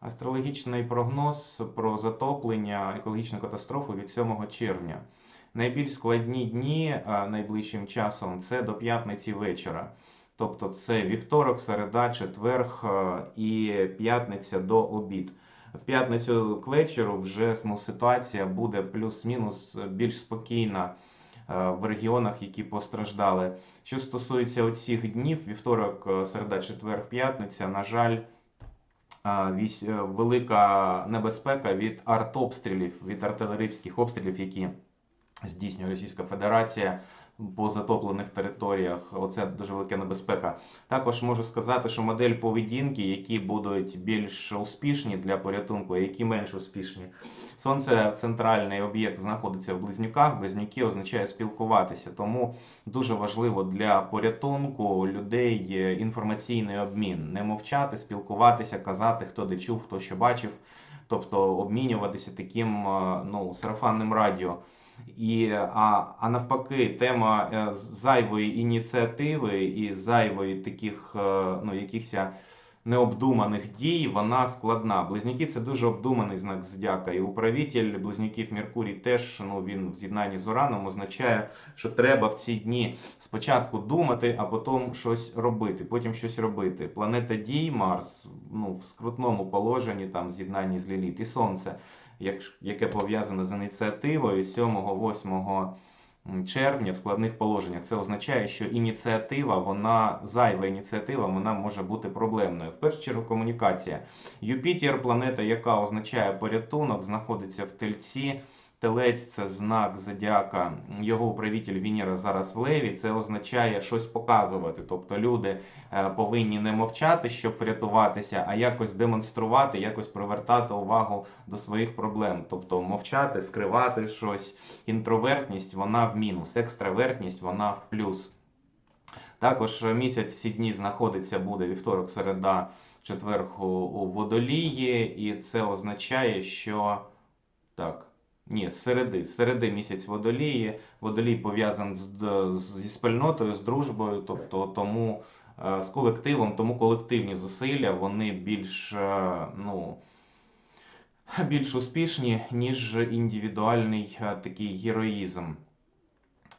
Астрологічний прогноз про затоплення екологічну катастрофу від 7 червня. Найбільш складні дні найближчим часом це до п'ятниці вечора. Тобто це вівторок, середа, четверг і п'ятниця до обід. В п'ятницю к вечору вже ну, ситуація буде плюс-мінус більш спокійна е, в регіонах, які постраждали. Що стосується оцих днів, вівторок, е, середа, четвер, п'ятниця, на жаль, е, велика небезпека від артобстрілів, від артилерійських обстрілів, які здійснює Російська Федерація по затоплених територіях. Оце дуже велика небезпека. Також можу сказати, що модель поведінки, які будуть більш успішні для порятунку, які менш успішні. Сонце центральний об'єкт знаходиться в близнюках. Близнюки означає спілкуватися, тому дуже важливо для порятунку людей інформаційний обмін, не мовчати, спілкуватися, казати, хто де чув, хто що бачив, тобто обмінюватися таким е, ну, сарафанним радіо. І, а, а навпаки, тема е, зайвої ініціативи і зайвої таких е, ну, якихось необдуманих дій, вона складна. Близнюки це дуже обдуманий знак зодіака. І управитель близнюків Меркурій теж ну, він в з'єднанні з Ураном означає, що треба в ці дні спочатку думати, а потім щось робити, потім щось робити. Планета дій Марс ну, в скрутному положенні, там з'єднанні з Ліліт і Сонце, яке пов'язане з ініціативою 7-8 червня в складних положеннях. Це означає, що ініціатива, вона зайва ініціатива, вона може бути проблемною. В першу чергу комунікація. Юпітер, планета, яка означає порятунок, знаходиться в тельці. Телець це знак зодіака, його управитель Венера зараз в Леві. Це означає щось показувати. Тобто люди е, повинні не мовчати, щоб врятуватися, а якось демонструвати, якось привертати увагу до своїх проблем. Тобто мовчати, скривати щось. Інтровертність вона в мінус, екстравертність вона в плюс. Також місяць ці дні знаходиться буде вівторок, середа, четверг у, у водолії, і це означає, що так. Ні, з середи, з середи місяць водолії. Водолій пов'язаний з- зі спільнотою, з дружбою, тобто тому е, з колективом, тому колективні зусилля вони більш, е, ну, більш успішні, ніж індивідуальний е, такий героїзм.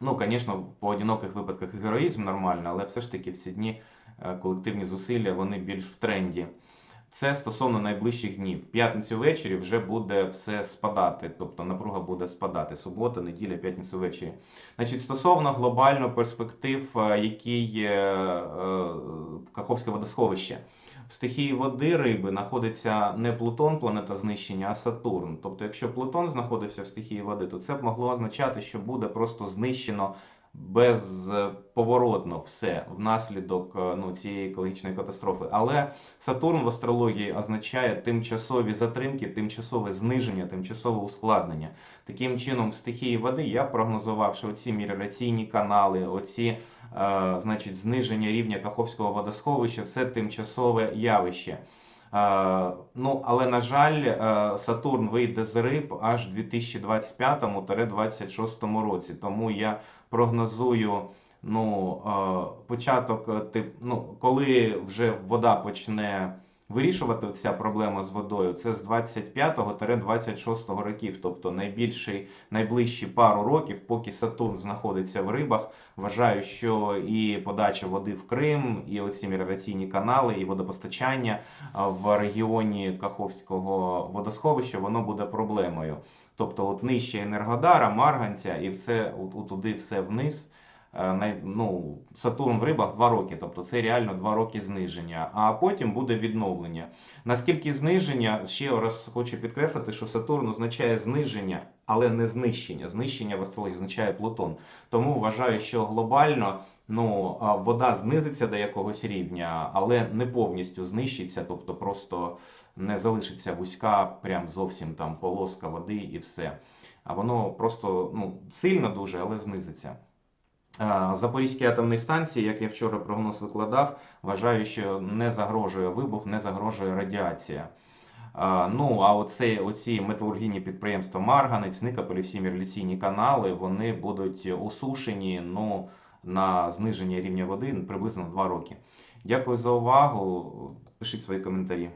Ну, звісно, в поодиноких випадках героїзм нормально, але все ж таки в ці дні е, колективні зусилля вони більш в тренді. Це стосовно найближчих днів. В п'ятницю ввечері вже буде все спадати, тобто напруга буде спадати. Субота, неділя, п'ятницю ввечері. Значить, стосовно глобально перспектив, е, які є е, Каховське водосховище. В стихії води риби знаходиться не Плутон, планета знищення, а Сатурн. Тобто, якщо Плутон знаходився в стихії води, то це б могло означати, що буде просто знищено безповоротно все внаслідок е, ну, цієї екологічної катастрофи. Але Сатурн в астрології означає тимчасові затримки, тимчасове зниження, тимчасове ускладнення. Таким чином, в стихії води я прогнозував, що оці меліораційні канали, оці е, значить, зниження рівня Каховського водосховища це тимчасове явище. Е, ну, але на жаль, е, Сатурн вийде з риб аж в 2025-2026 році. Тому я прогнозую ну, е, початок, ну, коли вже вода почне вирішувати ця проблема з водою, це з 25-26 років, тобто найбільший, найближчі пару років, поки Сатурн знаходиться в рибах. Вважаю, що і подача води в Крим, і оці меліораційні канали, і водопостачання в регіоні Каховського водосховища, воно буде проблемою. Тобто, от нижче Енергодара, Марганця, і все от, от туди все вниз. Е, Ну, Сатурн в рибах 2 роки, тобто це реально 2 роки зниження, а потім буде відновлення. Наскільки зниження, ще раз хочу підкреслити, що Сатурн означає зниження, але не знищення. Знищення в астрології означає Плутон. Тому вважаю, що глобально ну, вода знизиться до якогось рівня, але не повністю знищиться, тобто просто не залишиться вузька, прям зовсім там полоска води і все. А воно просто ну, сильно дуже, але знизиться. Запорізькій атомній станції, як я вчора прогноз викладав, вважаю, що не загрожує вибух, не загрожує радіація. Ну, а оце, оці металургійні підприємства Марганець, Никополь, всі мірліційні канали, вони будуть осушені ну, на зниження рівня води приблизно 2 роки. Дякую за увагу. Пишіть свої коментарі.